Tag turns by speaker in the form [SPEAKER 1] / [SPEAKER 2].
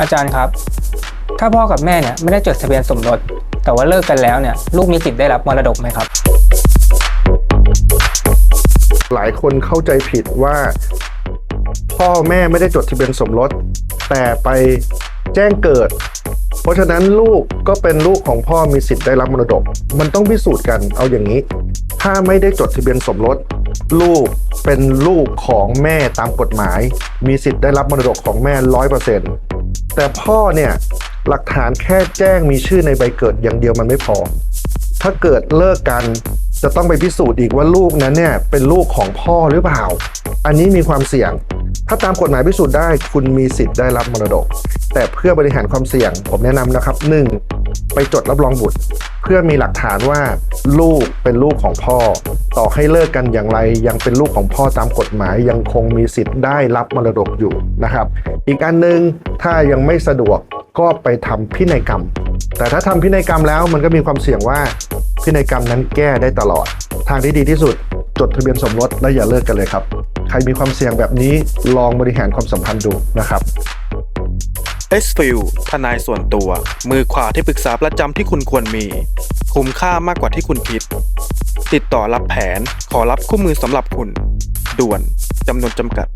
[SPEAKER 1] อาจารย์ครับ ถ้าพ่อกับแม่เนี่ยไม่ได้จดทะเบียนสมรส แต่ว่าเลิกกันแล้วเนี่ยลูกมีสิทธิ์ได้รับมรดกไหมครับ
[SPEAKER 2] หลายคนเข้าใจผิดว่า พ่อแม่ไม่ได้จดทะเบียนสมรส แต่ไปแจ้งเกิด เพราะฉะนั้นลูกก็เป็นลูกของพ่อมีสิทธิ์ได้รับมรดก มันต้องพิสูจน์กันเอาอย่างนี้ ถ้าไม่ได้จดทะเบียนสมรส ลูกเป็นลูกของแม่ตามกฎหมาย มีสิทธิ์ได้รับมรดกของแม่ร้อยเปอร์เซ็นต์ แต่พ่อเนี่ยหลักฐานแค่แจ้งมีชื่อในใบเกิดอย่างเดียวมันไม่พอ ถ้าเกิดเลิกกันจะต้องไปพิสูจน์อีกว่าลูกนั้นเนี่ยเป็นลูกของพ่อหรือเปล่า อันนี้มีความเสี่ยง ถ้าตามกฎหมายพิสูจน์ได้ คุณมีสิทธิ์ได้รับมรดก แต่เพื่อบริหารความเสี่ยง ผมแนะนำนะครับ 1. ไปจดรับรองบุตร เพื่อมีหลักฐานว่าลูกเป็นลูกของพ่อ ต่อให้เลิกกันอย่างไรยังเป็นลูกของพ่อตามกฎหมายยังคงมีสิทธิ์ได้รับมรดกอยู่นะครับ อีกอันหนึ่งถ้ายังไม่สะดวกก็ไปทำพินัยกรรม แต่ถ้าทำพินัยกรรมแล้วมันก็มีความเสี่ยงว่าพินัยกรรมนั้นแก้ได้ตลอด ทางที่ดีที่สุด จดทะเบียนสมรสและอย่าเลิกกันเลยครับ ใครมีความเสี่ยงแบบนี้ลองบริหารความสัมพันธ์ดูนะครับ
[SPEAKER 3] s f i l ทนายส่วนตัว มือขวาที่ปรึกษาประจำที่คุณควรมี คุ้มค่ามากกว่าที่คุณคิด ติดต่อรับแผนขอรับคู่มือสำหรับคุณ ด่วนจำนวนจำกัด